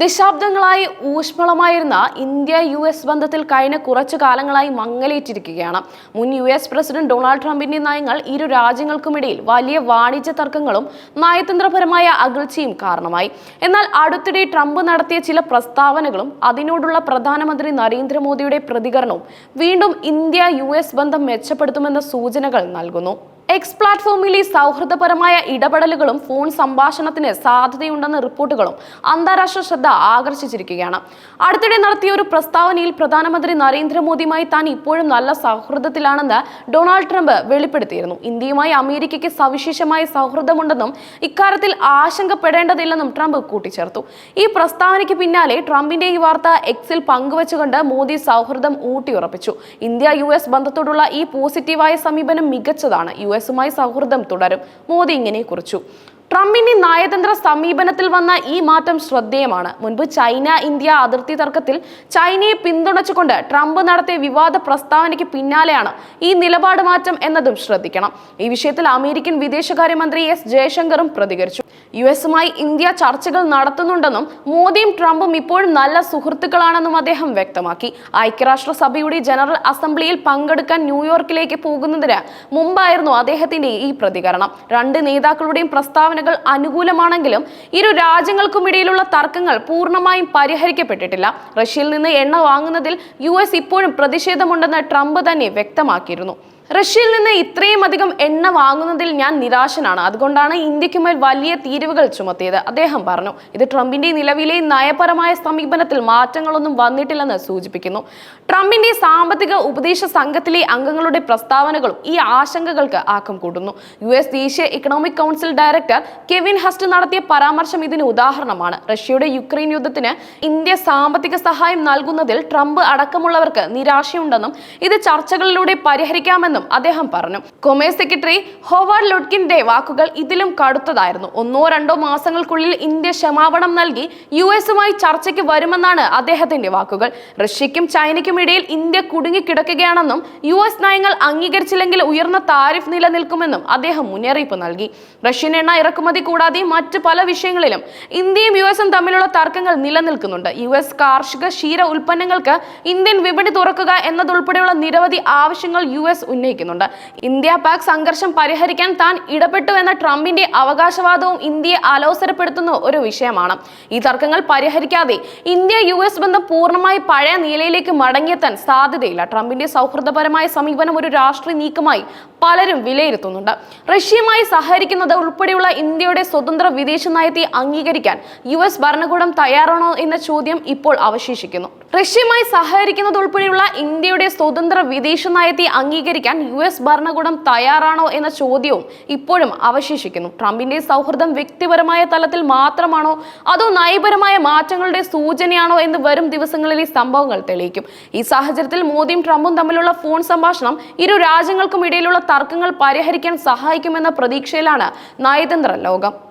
ദശാബ്ദങ്ങളായി ഊഷ്മളമായിരുന്ന India U S ബന്ധത്തിൽ കഴിഞ്ഞ കുറച്ചു കാലങ്ങളായി മങ്ങലേറ്റിരിക്കുകയാണ്. മുൻ യു എസ് പ്രസിഡന്റ് ഡൊണാൾഡ് ട്രംപിന്റെ നയങ്ങൾ ഇരു രാജ്യങ്ങൾക്കുമിടയിൽ വലിയ വാണിജ്യ തർക്കങ്ങളും നയതന്ത്രപരമായ അകൽച്ചയും കാരണമായി. എന്നാൽ അടുത്തിടെ ട്രംപ് നടത്തിയ ചില പ്രസ്താവനകളും അതിനോടുള്ള പ്രധാനമന്ത്രി നരേന്ദ്രമോദിയുടെ പ്രതികരണവും വീണ്ടും ഇന്ത്യ യു ബന്ധം മെച്ചപ്പെടുത്തുമെന്ന സൂചനകൾ നൽകുന്നു. എക്സ് പ്ലാറ്റ്ഫോമിലെ സൗഹൃദപരമായ ഇടപെടലുകളും ഫോൺ സംഭാഷണത്തിന് സാധ്യതയുണ്ടെന്ന റിപ്പോർട്ടുകളും അന്താരാഷ്ട്ര ശ്രദ്ധ ആകർഷിച്ചിരിക്കുകയാണ്. അടുത്തിടെ നടത്തിയ ഒരു പ്രസ്താവനയിൽ പ്രധാനമന്ത്രി നരേന്ദ്രമോദിയുമായി താൻ ഇപ്പോഴും നല്ല സൗഹൃദത്തിലാണെന്ന് ഡൊണാൾഡ് ട്രംപ് വെളിപ്പെടുത്തിയിരുന്നു. ഇന്ത്യയുമായി അമേരിക്കയ്ക്ക് സവിശേഷമായ സൗഹൃദമുണ്ടെന്നും ഇക്കാര്യത്തിൽ ആശങ്കപ്പെടേണ്ടതില്ലെന്നും ട്രംപ് കൂട്ടിച്ചേർത്തു. ഈ പ്രസ്താവനയ്ക്ക് പിന്നാലെ ട്രംപിന്റെ ഈ വാർത്ത എക്സിൽ പങ്കുവച്ചുകൊണ്ട് മോദി സൗഹൃദം ഊട്ടിയുറപ്പിച്ചു. ഇന്ത്യ യു ബന്ധത്തോടുള്ള ഈ പോസിറ്റീവായ സമീപനം മികച്ചതാണ്. യു എസുമായി സൗഹൃദം തുടരും. മോദി ഇങ്ങനെ കുറിച്ചു ട്രംപിന്റെ നയതന്ത്ര സമീപനത്തിൽ വന്ന ഈ മാറ്റം ശ്രദ്ധേയമാണ്. മുൻപ് ചൈന ഇന്ത്യ അതിർത്തി തർക്കത്തിൽ ചൈനയെ പിന്തുണച്ചുകൊണ്ട് ട്രംപ് നടത്തിയ വിവാദ പ്രസ്താവനയ്ക്ക് പിന്നാലെയാണ് ഈ നിലപാട് മാറ്റം എന്നതും ശ്രദ്ധിക്കണം. ഈ വിഷയത്തിൽ അമേരിക്കൻ വിദേശകാര്യമന്ത്രി എസ് ജയശങ്കറും പ്രതികരിച്ചു. യു എസുമായി ഇന്ത്യ ചർച്ചകൾ നടത്തുന്നുണ്ടെന്നും മോദിയും ട്രംപും ഇപ്പോഴും നല്ല സുഹൃത്തുക്കളാണെന്നും അദ്ദേഹം വ്യക്തമാക്കി. ഐക്യരാഷ്ട്രസഭയുടെ ജനറൽ അസംബ്ലിയിൽ പങ്കെടുക്കാൻ ന്യൂയോർക്കിലേക്ക് പോകുന്നതിന് മുമ്പായിരുന്നു അദ്ദേഹത്തിന്റെ ഈ പ്രതികരണം. രണ്ട് നേതാക്കളുടെയും പ്രസ്താവനകൾ അനുകൂലമാണെങ്കിലും ഇരു രാജ്യങ്ങൾക്കുമിടയിലുള്ള തർക്കങ്ങൾ പൂർണമായും പരിഹരിക്കപ്പെട്ടിട്ടില്ല. റഷ്യയിൽ നിന്ന് എണ്ണ വാങ്ങുന്നതിൽ യു ഇപ്പോഴും പ്രതിഷേധമുണ്ടെന്ന് ട്രംപ് തന്നെ വ്യക്തമാക്കിയിരുന്നു. റഷ്യയിൽ നിന്ന് ഇത്രയും അധികം എണ്ണ വാങ്ങുന്നതിൽ ഞാൻ നിരാശനാണ്. അതുകൊണ്ടാണ് ഇന്ത്യക്കുമേൽ വലിയ തീരുവകൾ ചുമത്തിയത്. അദ്ദേഹം പറഞ്ഞു ഇത് ട്രംപിന്റെ നിലവിലെ നയപരമായ സമീപനത്തിൽ മാറ്റങ്ങളൊന്നും വന്നിട്ടില്ലെന്ന് സൂചിപ്പിക്കുന്നു. ട്രംപിന്റെ സാമ്പത്തിക ഉപദേശ സംഘത്തിലെ അംഗങ്ങളുടെ പ്രസ്താവനകളും ഈ ആശങ്കകൾക്ക് ആക്കം കൂട്ടുന്നു. യു എസ് ദേശീയ economic council director Kevin Hassett നടത്തിയ പരാമർശം ഇതിന് ഉദാഹരണമാണ്. റഷ്യയുടെ യുക്രൈൻ യുദ്ധത്തിന് ഇന്ത്യ സാമ്പത്തിക സഹായം നൽകുന്നതിൽ ട്രംപ് അടക്കമുള്ളവർക്ക് നിരാശയുണ്ടെന്നും ഇത് ചർച്ചകളിലൂടെ പരിഹരിക്കാമെന്നും അദ്ദേഹം പറഞ്ഞു. കൊമേഴ്സ് സെക്രട്ടറി ഹോവാർഡ് ലുഡ്കിന്റെ വാക്കുകൾ ഇതിലും കടുത്തതായിരുന്നു. ഒന്നോ രണ്ടോ മാസങ്ങൾക്കുള്ളിൽ ഇന്ത്യ ക്ഷമാപണം നൽകി യു എസുമായി ചർച്ചയ്ക്ക് വരുമെന്നാണ് അദ്ദേഹത്തിന്റെ വാക്കുകൾ. റഷ്യയ്ക്കും ചൈനയ്ക്കും ഇടയിൽ ഇന്ത്യ കുടുങ്ങിക്കിടക്കുകയാണെന്നും യു എസ് നയങ്ങൾ അംഗീകരിച്ചില്ലെങ്കിൽ ഉയർന്ന താരിഫ് നിലനിൽക്കുമെന്നും അദ്ദേഹം മുന്നറിയിപ്പ് നൽകി. റഷ്യൻ എണ്ണ ഇറക്കുമതി കൂടാതെ മറ്റ് പല വിഷയങ്ങളിലും ഇന്ത്യയും യു എസും തമ്മിലുള്ള തർക്കങ്ങൾ നിലനിൽക്കുന്നുണ്ട്. യു എസ് കാർഷിക ക്ഷീര ഉൽപ്പന്നങ്ങൾക്ക് ഇന്ത്യൻ വിപണി തുറക്കുക എന്നതുൾപ്പെടെയുള്ള നിരവധി ആവശ്യങ്ങൾ യു എസ് ഉന്നയിക്കുന്നുണ്ട് ഇന്ത്യ പാക് സംഘർഷം പരിഹരിക്കാൻ താൻ ഇടപെട്ടു എന്ന ട്രംപിന്റെ അവകാശവാദവും ഇന്ത്യയെ അലോസരപ്പെടുത്തുന്ന ഒരു വിഷയമാണ്. ഈ തർക്കങ്ങൾ പരിഹരിക്കാതെ ഇന്ത്യ യു എസ് ബന്ധം പൂർണമായി പഴയ നിലയിലേക്ക് മടങ്ങിയെത്താൻ സാധ്യതയില്ല. ട്രംപിന്റെ സൗഹൃദപരമായ സമീപനം ഒരു രാഷ്ട്രീയ നീക്കമായി പലരും വിലയിരുത്തുന്നുണ്ട്. റഷ്യയുമായി സഹകരിക്കുന്നത് ഉൾപ്പെടെയുള്ള ഇന്ത്യയുടെ സ്വതന്ത്ര വിദേശ നയത്തെ അംഗീകരിക്കാൻ യു എസ് ഭരണകൂടം തയ്യാറാണോ എന്ന ചോദ്യം ഇപ്പോൾ അവശേഷിക്കുന്നു. റഷ്യയുമായി സഹകരിക്കുന്നത് ഉൾപ്പെടെയുള്ള ഇന്ത്യയുടെ സ്വതന്ത്ര വിദേശ നയത്തെ അംഗീകരിക്കാൻ യു എസ് ഭരണകൂടം തയ്യാറാണോ എന്ന ചോദ്യവും ഇപ്പോഴും അവശേഷിക്കുന്നു. ട്രംപിന്റെ സൗഹൃദം വ്യക്തിപരമായ തലത്തിൽ മാത്രമാണോ അതോ നയപരമായ മാറ്റങ്ങളുടെ സൂചനയാണോ എന്ന് വരും ദിവസങ്ങളിലെ സംഭവങ്ങൾ തെളിയിക്കും. ഈ സാഹചര്യത്തിൽ മോദിയും ട്രംപും തമ്മിലുള്ള ഫോൺ സംഭാഷണം ഇരു രാജ്യങ്ങൾക്കും ഇടയിലുള്ള തർക്കങ്ങൾ പരിഹരിക്കാൻ സഹായിക്കുമെന്ന പ്രതീക്ഷയിലാണ് നയതന്ത്ര ലോകം.